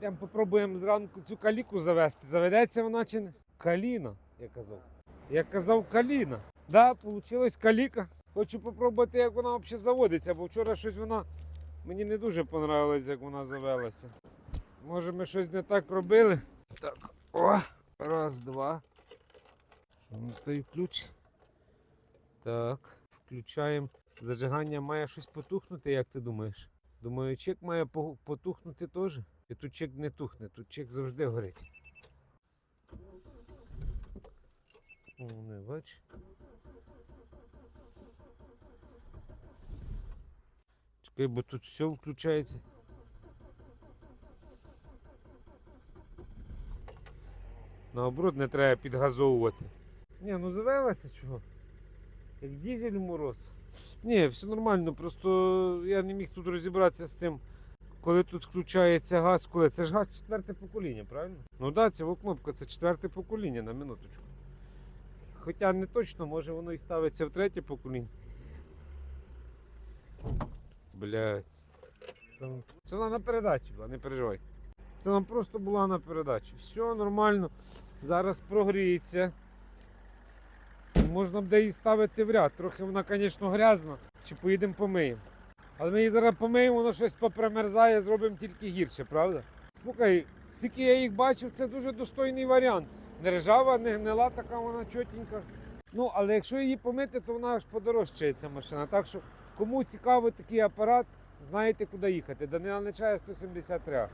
Йдемо попробуємо зранку цю каліку завести. Заведеться вона чи не? Каліна, я казав. Я казав каліна. Да, вийшло каліка. Хочу попробувати, як вона взагалі заводиться, бо вчора щось вона мені не дуже понравилось, як вона завелася. Може ми щось не так робили? Так, о, раз, два. Що на той ключ? Так, включаємо. Зажигання має щось потухнути, як ти думаєш? Думаю, чек має потухнути теж. І тут чек не тухне, тут чек завжди горить. О, не бач. Чекай, бо тут все включається. Наоборот, не треба підгазовувати. Ні, ну завелася чого? Як дізель в мороз. Ні, все нормально, просто я не міг тут розібратися з цим. Коли тут включається газ, коли це ж газ четверте покоління, правильно? Ну так, да, ця кнопка це четверте покоління на минуточку. Хоча не точно, може воно і ставиться в третє покоління. Блять. Це вона на передачі була, не переживай. Це вона просто була на передачі. Все нормально. Зараз прогріється. Можна буде її ставити в ряд. Трохи вона, звісно, грязна. Чи поїдемо помиємо. Але ми її зараз помиємо, воно щось попримерзає, зробимо тільки гірше, правда? Слухай, скільки я їх бачив, це дуже достойний варіант. Не ржава, не гнила, така вона чотенька. Ну, але якщо її помити, то вона аж подорожчає ця машина. Так що, кому цікавий такий апарат, знаєте, куди їхати. Данила Нечая 173.